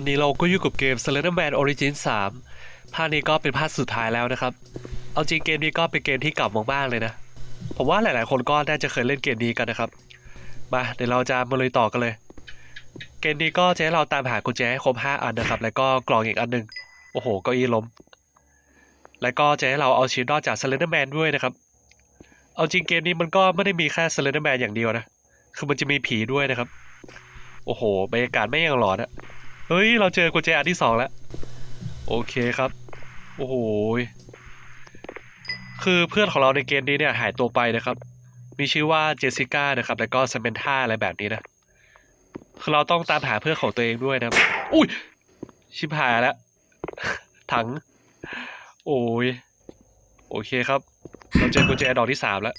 วันนี้เราก็อยู่กับเกม Slenderman Origin 3 ภาคนี้ก็เป็นภาคสุดท้ายแล้วนะครับ เอาจริงเกมนี้ก็เป็นเกมที่เก่ามากๆเลยนะ ผมว่าหลายๆ คนก็น่าจะเคยเล่นเกมนี้กันนะครับ มาเดี๋ยวเราจะมาเลยต่อกันเลย เกมนี้ก็จะให้เราตามหากุญแจให้ครบ 5 อันนะครับ แล้วก็กล่องอีกอันหนึ่งโอ้โหเก้าอี้ล้ม แล้วก็จะให้เราเอาชีวิตรอดจาก Slenderman ด้วยนะครับ เอาจริงเกมนี้มันก็ไม่ได้มีแค่ Slenderman อย่างเดียวนะ คือมันจะมีผีด้วยนะครับ โอ้โหบรรยากาศไม่ยังหลอนอะ เฮ้ย เราเจอกุญแจอันที่สองแล้ว โอเคครับ โอ้โหคือเพื่อนของเราในเกมนี้เนี่ยหายตัวไปนะครับ มีชื่อว่าเจสิก้านะครับ แล้วก็สเมนท่าอะไรแบบนี้นะ คือเราต้องตามหาเพื่อนของตัวเองด้วยนะ อุ้ย ชิบหายแล้ว ถัง โอ้ย โอเคครับ เราเจอกุญแจดอกที่สามแล้ว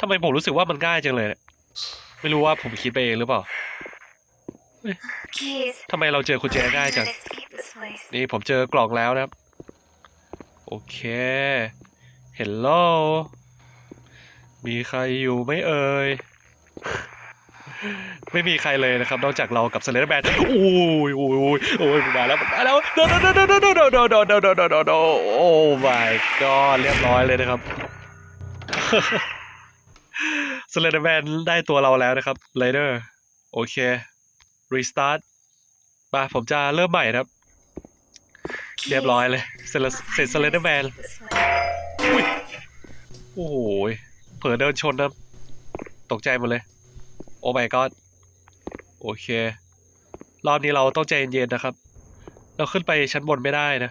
ทำไมผมรู้สึกว่ามันง่ายจังเลย ไม่รู้ว่าผมคิดไปเองหรือเปล่า ทำไมเราเจอกุญแจง่ายจัง Escape this place. นี่ผมเจอกล่องแล้วนะครับ โอเคเฮลโลมีใครอยู่ไหมเอ่ย ไม่มีใครเลยนะครับ นอกจากเรากับสเลนแมนโอ้ยโอ้ยโอ้ยโอ้ยมาแล้วมาแล้วโดโดโดโดโดโดโดโดโดโดโดโดโดโอ้ my god เรียบร้อยเลยนะครับสเลนแมนได้ตัวเราแล้วนะครับเลเดอร์ โอเค restart มาผมจะเริ่มใหม่นะครับ เรียบร้อยเลยเสร็จแล้วเสร็จสเลนเดอร์แมน This way. อุ้ยโอ้โหยเผลอเดินชนนะตกใจหมดเลย โอ้ my god โอเค รอบนี้เราต้องใจเย็นๆนะครับ เราขึ้นไปชั้นบนไม่ได้นะ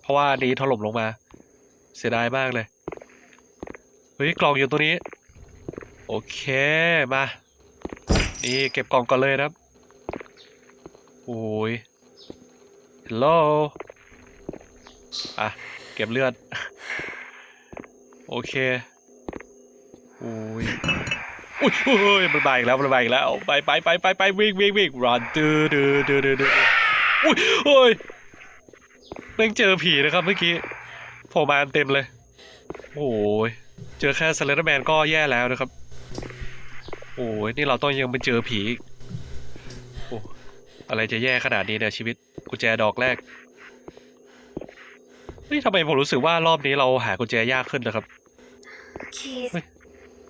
เพราะว่าอันนี้ถล่มลงมา เสียดายมากเลยเฮ้ยกล่องอยู่ตรงนี้ โอเคมา นี่เก็บกล่องก่อนเลยนะครับโอ้ยฮัลโหลอะ เก็บเลือด โอเคโอ้ยอุ้ยเฮ้ยมันมาอีกแล้วมันมาอีกแล้วไปไปไปไปไปวิ่งวิ่งวิ่ง run ดื้อดื้อดื้อดื้ออุ้ยเฮ้ยแม่งเจอผีนะครับเมื่อกี้โผล่มาเต็มเลย โอ้ยเจอแค่สเลนเดอร์แมนก็แย่แล้วนะครับ โอ้ยนี่เราต้องยังไปเจอผีอีก อะไรจะแย่ขนาดนี้เนี่ยชีวิตกุญแจดอกแรกเฮ้ยทำไมผมรู้สึกว่ารอบนี้เราหากุญแจยากขึ้นนะครับ Keys.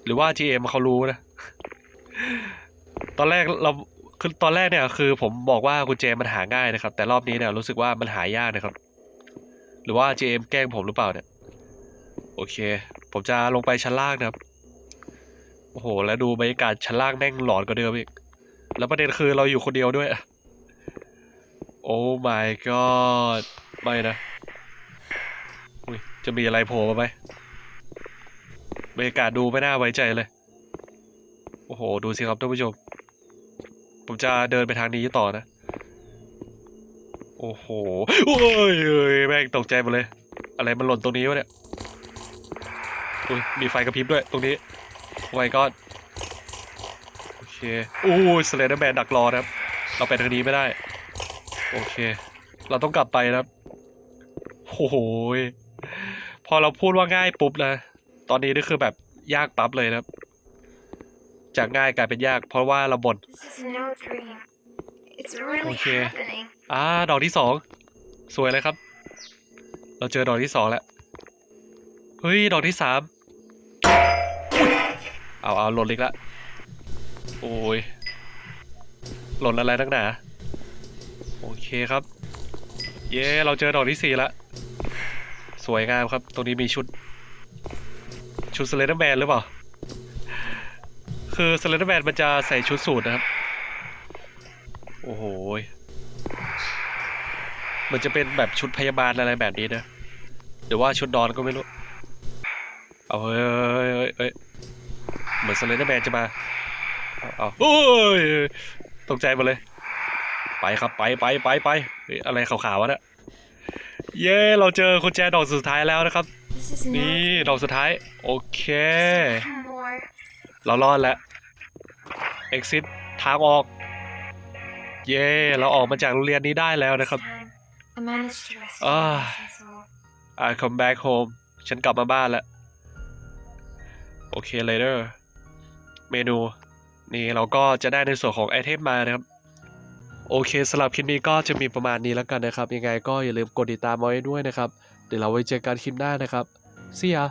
หรือว่า GM เขารู้นะ ตอนแรกเราคือตอนแรกเนี่ยคือ ผมบอกว่ากุญแจมันหาง่ายนะครับ แต่รอบนี้เนี่ยรู้สึกว่ามันหายากนะครับ หรือว่า GM แกล้งผมหรือเปล่าเนี่ย โอเค ผมจะลงไปชั้นล่างนะครับ โอ้โห แล้วดูบรรยากาศชั้นล่างแม่งหลอนกว่าเดิมอีก แล้วประเด็นคือเราอยู่คนเดียวด้วย โอ้ my god ไม่นะอุ๊ยจะมีอะไรโผล่มาไหมบรรยากาศดูไม่น่าไว้ใจเลย โอ้โห ดูสิครับท่านผู้ชม ผมจะเดินไปทางนี้ต่อนะ โอ้โห โอ้ยเอ้ยแม่งตกใจหมดเลย อะไรมันหล่นตรงนี้วะเนี่ยอุ้ยมีไฟกระพริบด้วยตรงนี้ไว้ก็โอเคโอ้ยสเลนเดอร์แมนดักรอนะครับ เราไปทางนี้ไม่ได้ โอเค เราต้องกลับไปนะครับโอ้โหยพอเราพูดว่าง่ายปุ๊บนะตอนนี้นี่คือแบบยากปั๊บเลยนะครับ จากง่ายกลายเป็นยาก เพราะว่าเราบ่น This is no dream. It's really Okay. happening. อ่าดอกที่สองสวยเลยครับ เราเจอดอกที่สองแล้วเฮ้ยดอกที่สามอุ๊ยเอาเอาหล่นอีกละโอ้ยหล่นอะไรนักหนา โอเคครับ เย้เราเจอดอกที่สี่ละ สวยงามครับ ตรงนี้มีชุด ชุดสเลนเดอร์แมนหรือเปล่า คือสเลนเดอร์แมนมันจะใส่ชุดสูทนะครับ โอ้โหเหมือนจะเป็นแบบชุดพยาบาลอะไรแบบนี้นะหรือว่าชุดนอนก็ไม่รู้ เอาเฮ้ยเฮ้ยเฮ้ยเหมือนสเลนเดอร์แมนจะมา เอาเอาโอ้ยตกใจหมดเลย ไปครับไปไปไปไปเฮ้ยอะไรขาวๆวะเนี่ยเย้เราเจอกุญแจดอกสุดท้ายแล้วนะครับ This is no นี่ dream. ดอกสุดท้าย โอเค Some more. เรารอดแล้ว exit ทางออก เย้เราออกมาจากโรงเรียนนี้ได้แล้วนะครับ This time, I managed to rescue Ah. my innocent soul. I come back home ฉันกลับมาบ้านแล้ว โอเค later เมนู นี่เราก็จะได้ในส่วนของไอเทมมานะครับ โอเคสำหรับคลิปนี้ก็จะมีประมาณนี้แล้วกันนะครับ ยังไงก็อย่าลืมกดติดตามเอาไว้ด้วยนะครับ เดี๋ยวเราไว้เจอกันคลิปหน้านะครับ See ya